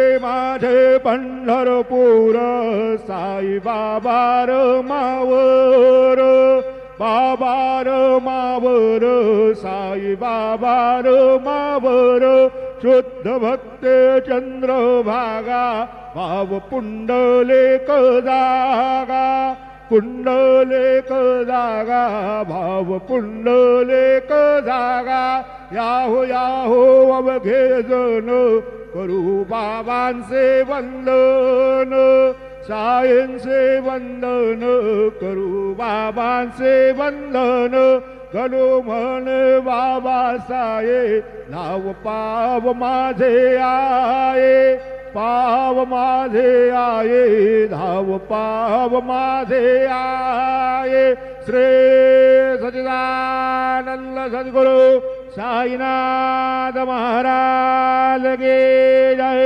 इकडे माझे पंढरपूर साई बाबार मावर बाबार मावर साई बाबार मावर शुद्ध भक्ते चंद्रभागा भाव पुंडलेक जागा पुंडलेक जागा भाव पुंडलेक जागा याहो याहो अवघे जन करू बाबांचे वंदन सायंचे वंदन करू बाबांचे वंदन. गलो म्हण बाबा साये नाव पाव माझे आये पाव माझे आये धाव पाव माझे आये श्री सचिदानंद सद्गुरु साईनाथ महाराज गे जय।